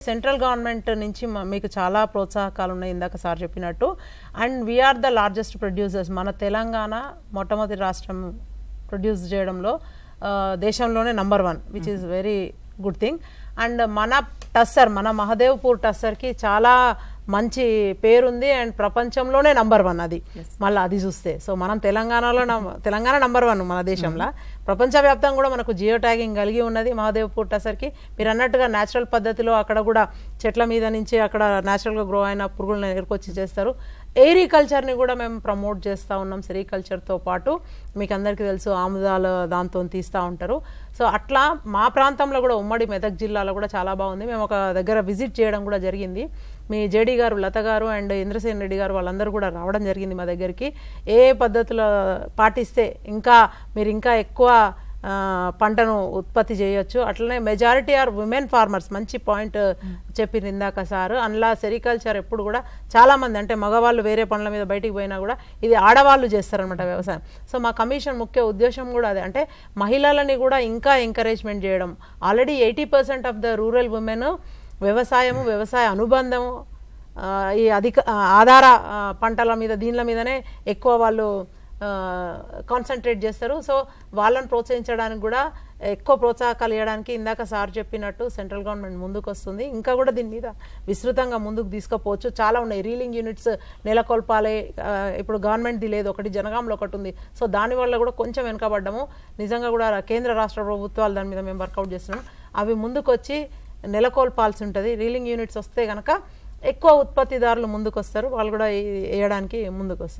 Central government నుంచి మీకు చాలా ప్రోత్సాహకాలు ఉన్నాయి ఇందాక సార్ చెప్పినట్టు. And we are the largest producers మన తెలంగాణ మొట్టమొదటి రాష్ట్రం ప్రొడ్యూస్ చేయడంలో దేశంలోనే number one which is very good thing and మన టస్సర్ మన మహదేవ్పూర్ టస్సర్కి చాలా మంచి పేరుంది అండ్ ప్రపంచంలోనే నంబర్ వన్ అది. మళ్ళీ అది చూస్తే. సో మనం తెలంగాణలో తెలంగాణ నంబర్ వన్ మన దేశంలో. ప్రపంచవ్యాప్తంగా కూడా మనకు జియో ట్యాగింగ్ కలిగి ఉన్నది మహాదేవ్పూర్ టసర్కి మీరు అన్నట్టుగా న్యాచురల్ పద్ధతిలో అక్కడ కూడా చెట్ల మీద నుంచి అక్కడ న్యాచురల్గా గ్రో అయిన పురుగులను ఎదుర్కొచ్చి చేస్తారు. ఏరికల్చర్ని కూడా మేము ప్రమోట్ చేస్తూ ఉన్నాం సెరికల్చర్తో పాటు. మీకు అందరికీ తెలుసు ఆముదాలు దాంతో తీస్తూ ఉంటారు. సో అట్లా మా ప్రాంతంలో కూడా ఉమ్మడి మెదక్ జిల్లాలో కూడా చాలా బాగుంది. మేము ఒక దగ్గర విజిట్ చేయడం కూడా జరిగింది. మీ జేడీ గారు లత గారు అండ్ ఇంద్రసేన్ రెడ్డి గారు వాళ్ళందరూ కూడా రావడం జరిగింది మా దగ్గరికి. ఏ పద్ధతిలో పాటిస్తే ఇంకా మీరు ఇంకా ఎక్కువ పంటను ఉత్పత్తి చేయొచ్చు. అట్లనే మెజారిటీ ఆర్ ఉమెన్ ఫార్మర్స్ మంచి పాయింట్ చెప్పింది ఇందాక సార్. అందులో సెరికల్చర్ ఎప్పుడు కూడా చాలా మంది అంటే మగవాళ్ళు వేరే పనుల మీద బయటికి పోయినా కూడా ఇది ఆడవాళ్ళు చేస్తారనమాట వ్యవసాయం. సో మా కమిషన్ ముఖ్య ఉద్దేశం కూడా అదే. అంటే మహిళలని కూడా ఇంకా ఎంకరేజ్మెంట్ చేయడం. Already eighty percent of the rural women వ్యవసాయము వ్యవసాయ అనుబంధము ఈ అధిక ఆధార పంటల మీద దీనిల మీదనే ఎక్కువ వాళ్ళు కాన్సన్ట్రేట్ చేస్తారు. సో వాళ్ళని ప్రోత్సహించడానికి కూడా ఎక్కువ ప్రోత్సాహకాలు ఇవ్వడానికి ఇందాక సార్ చెప్పినట్టు సెంట్రల్ గవర్నమెంట్ ముందుకు వస్తుంది ఇంకా కూడా దీని మీద విస్తృతంగా ముందుకు తీసుకుపోవచ్చు. చాలా ఉన్నాయి. రీలింగ్ యూనిట్స్ నెలకొల్పాలి. ఇప్పుడు గవర్నమెంట్ది లేదు. ఒకటి జనగాంలో ఒకటి ఉంది. సో దానివల్ల కూడా కొంచెం వెనుకబడ్డము. నిజంగా కూడా కేంద్ర రాష్ట్ర ప్రభుత్వాలు దాని మీద మేము వర్కౌట్ చేస్తున్నాం. అవి ముందుకు వచ్చి నెలకొల్పాల్సి ఉంటుంది. రీలింగ్ యూనిట్స్ వస్తే కనుక ఎక్కువ ఉత్పత్తిదారులు ముందుకు వస్తారు వాళ్ళు కూడా వేయడానికి ముందుకు వస్తారు